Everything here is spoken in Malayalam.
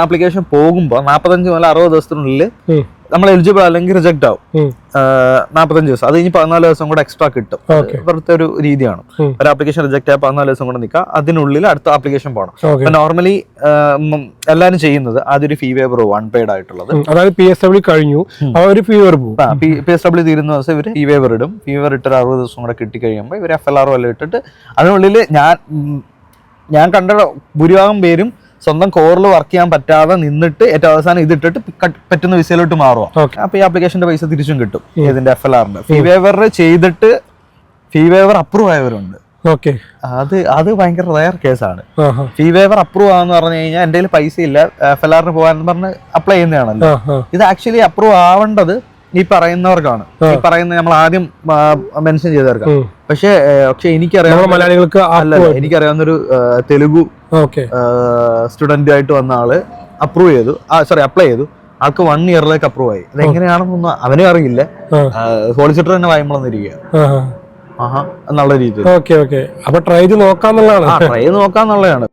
ആപ്ലിക്കേഷൻ പോകുമ്പോൾ നാൽപ്പത്തഞ്ച് മുതൽ അറുപത് ദിവസത്തിനുള്ളിൽ. നമ്മൾ എലിജിബിൾ അല്ലെങ്കിൽ റിജക്ട് ആവും. നാൽപ്പത്തഞ്ച് ദിവസം. അത് കഴിഞ്ഞ് പതിനാല് ദിവസം കൂടെ എക്സ്ട്രാ കിട്ടും. ഇവിടുത്തെ ഒരു രീതിയാണ്. ഒരു ആപ്ലിക്കേഷൻ റിജക്ട് ആയാൽ പതിനാല് ദിവസം കൂടെ നിൽക്കുക. അതിനുള്ളിൽ അടുത്ത ആപ്ലിക്കേഷൻ പോകണം നോർമലി എല്ലാവരും ചെയ്യുന്നത് ആദ്യം ഒരു ഫീ വേബർ വൺ പെയ്ഡ് ആയിട്ടുള്ളത് അതായത് പി എസ് ഡബ്ല്യൂ കഴിഞ്ഞു. ഒരു ഫീവർ പോകും. പി എസ് ഡബ്ല്യൂ തീരുന്ന ദിവസം ഇവർ ഫീ വേവർ ഇടും. ഫീ വേർ ഇട്ട് ഒരു അറുപത് ദിവസം കൂടെ കിട്ടി കഴിയുമ്പോൾ ഇവർ എഫ് എൽ ആർ എല്ലാം ഇട്ടിട്ട് അതിനുള്ളിൽ ഞാൻ ഞാൻ കണ്ട ഭൂരിഭാഗം പേരും സ്വന്തം കോറിൽ വർക്ക് ചെയ്യാൻ പറ്റാതെ നിന്നിട്ട് ഏറ്റവും അവസാനം ഇതിട്ടിട്ട് പറ്റുന്ന വിസയിലോട്ട് മാറുക അപ്പൊ ഈ ആപ്ലിക്കേഷന്റെ പൈസ തിരിച്ചും കിട്ടും. ഇതിന്റെ എഫ് എൽ ആറിന്റെ ഫീ വേവർ ചെയ്തിട്ട് ഫീ വേവർ അപ്രൂവ് ആയവരുണ്ട്. ഓക്കെ അത് അത് ഭയങ്കര റയർ കേസാണ് ഫീ വേവർ അപ്രൂവ് ആവെന്ന് പറഞ്ഞു കഴിഞ്ഞാൽ എന്റെ കയ്യിൽ പൈസ ഇല്ല. എഫ് എൽ ആറിന് പോകാൻ പറഞ്ഞ് അപ്ലൈ ചെയ്യുന്നതാണല്ലോ. ഇത് ആക്ച്വലി അപ്രൂവ് ആവേണ്ടത് ഈ പറയുന്നവർക്കാണ്. ഈ പറയുന്ന നമ്മൾ ആദ്യം മെൻഷൻ ചെയ്തവർക്കാണ്. പക്ഷേ പക്ഷെ എനിക്കറിയാം മലയാളികൾക്ക് അല്ല എനിക്കറിയാവുന്നൊരു ഒരു തെലുഗു സ്റ്റുഡന്റ് ആയിട്ട് വന്ന ആൾ അപ്രൂവ് ചെയ്തു. സോറി അപ്ലൈ ചെയ്തു. ആൾക്ക് വൺ ഇയറിലേക്ക് അപ്രൂവ് ആയി. അത് എങ്ങനെയാണെന്നൊന്നും അവനും അറിയില്ല. സോളിസിറ്റർ തന്നെ വായ്മളന്നിരിക്കുക എന്നുള്ള രീതിയിൽ. Okay okay. അപ്പൊ ട്രൈ നോക്കാന്നുള്ളതാണ്. ട്രൈ നോക്കാന്നുള്ളതാണ്.